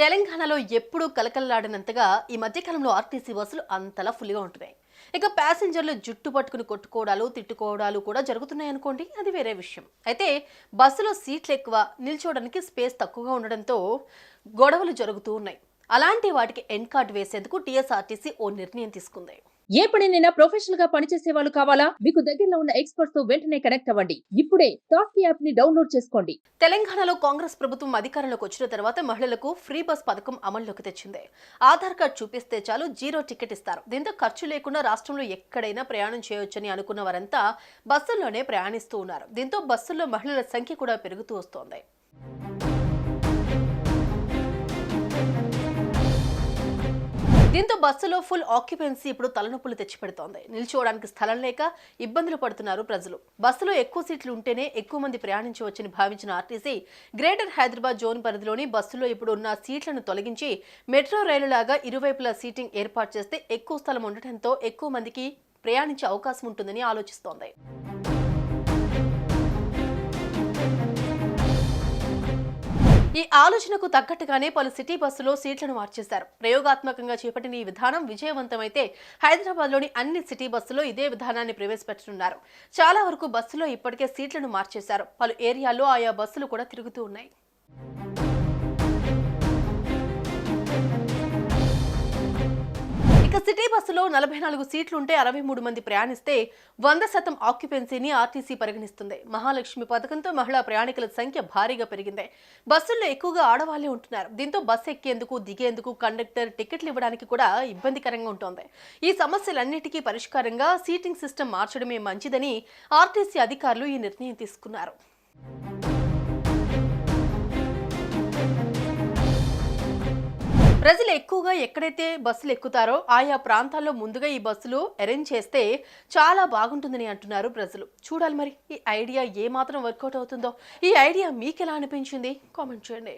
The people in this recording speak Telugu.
తెలంగాణలో ఎప్పుడూ కలకలలాడినంతగా ఈ మధ్యకాలంలో ఆర్టీసీ బస్సులు అంతలా ఫుల్గా ఉంటున్నాయి. ఇక ప్యాసింజర్లు జుట్టు పట్టుకుని కొట్టుకోవడాలు తిట్టుకోవడాలు కూడా జరుగుతున్నాయి అనుకోండి అది వేరే విషయం. అయితే బస్సులో సీట్లు ఎక్కువ నిల్చోవడానికి స్పేస్ తక్కువగా ఉండడంతో గొడవలు జరుగుతూ ఉన్నాయి. అలాంటి వాటికి ఎండ్ కార్డ్ వేసేందుకు టీఎస్ఆర్టీసీ ఓ నిర్ణయం తీసుకుంది. ఏ పనినైనా ప్రొఫెషనల్గా పనిచేసే వాళ్ళు కావాలా? మీకు దగ్గరలో ఉన్న ఎక్స్పర్ట్స్తో వెంటనే కనెక్ట్ అవ్వండి. ఇప్పుడే టాక్ యాప్ని డౌన్లోడ్ చేసుకోండి. తెలంగాణలో కాంగ్రెస్ ప్రభుత్వం అధికారంలోకి వచ్చిన తర్వాత మహిళలకు ఫ్రీ బస్ పథకం అమల్లోకి తెచ్చింది. ఆధార్ కార్డ్ చూపిస్తే చాలు జీరో టికెట్ ఇస్తారు. దీంతో ఖర్చు లేకుండా రాష్ట్రంలో ఎక్కడైనా ప్రయాణం చేయొచ్చని అనుకున్న వారంతా బస్సుల్లోనే ప్రయాణిస్తూ ఉన్నారు. దీంతో బస్సుల్లో మహిళల సంఖ్య కూడా పెరుగుతూ వస్తోంది. దీంతో బస్సులో ఫుల్ ఆక్యుపెన్సీ ఇప్పుడు తలనొప్పులు తెచ్చిపెడుతోంది. నిల్చోవడానికి స్థలం లేక ఇబ్బందులు పడుతున్నారు ప్రజలు. బస్సులో ఎక్కువ సీట్లు ఉంటేనే ఎక్కువ మంది ప్రయాణించవచ్చని భావించిన ఆర్టీసీ గ్రేటర్ హైదరాబాద్ జోన్ పరిధిలోని బస్సులో ఇప్పుడు ఉన్న సీట్లను తొలగించి మెట్రో రైలులాగా ఇరువైపులా సీటింగ్ ఏర్పాటు చేస్తే ఎక్కువ స్థలం ఉండటంతో ఎక్కువ మందికి ప్రయాణించే అవకాశం ఉంటుందని ఆలోచిస్తోంది. ఈ ఆలోచనకు తగ్గట్టుగానే పలు సిటీ బస్సులో సీట్లను మార్చేశారు. ప్రయోగాత్మకంగా చేపట్టిన ఈ విధానం విజయవంతమైతే హైదరాబాద్లోని అన్ని సిటీ బస్సులో ఇదే విధానాన్ని ప్రవేశపెట్టనున్నారు. చాలా వరకు బస్సులో ఇప్పటికే సీట్లను మార్చేశారు. పలు ఏరియాల్లో ఆయా బస్సులు కూడా తిరుగుతూ ఉన్నాయి. సిటీ బస్సులో నలభై నాలుగు సీట్లుంటే అరవై మూడు మంది ప్రయాణిస్తే వంద శాతం ఆక్యుపెన్సీని ఆర్టీసీ పరిగణిస్తుంది. మహాలక్ష్మి పథకంతో మహిళా ప్రయాణికుల సంఖ్య భారీగా పెరిగింది. బస్సుల్లో ఎక్కువగా ఆడవాళ్ళే ఉంటున్నారు. దీంతో బస్సు ఎక్కేందుకు దిగేందుకు కండక్టర్ టికెట్లు ఇవ్వడానికి కూడా ఇబ్బందికరంగా ఉంటోంది. ఈ సమస్యలన్నిటికీ పరిష్కారంగా సీటింగ్ సిస్టమ్ మార్చడమే మంచిదని ఆర్టీసీ అధికారులు ఈ నిర్ణయం తీసుకున్నారు. ప్రజలు ఎక్కువగా ఎక్కడైతే బస్సులు ఎక్కుతారో ఆయా ప్రాంతాల్లో ముందుగా ఈ బస్సులు అరేంజ్ చేస్తే చాలా బాగుంటుందని అంటున్నారు ప్రజలు. చూడాలి మరి ఈ ఐడియా ఏ మాత్రం వర్కౌట్ అవుతుందో? ఈ ఐడియా మీకు ఎలా అనిపించింది? కామెంట్ చేయండి.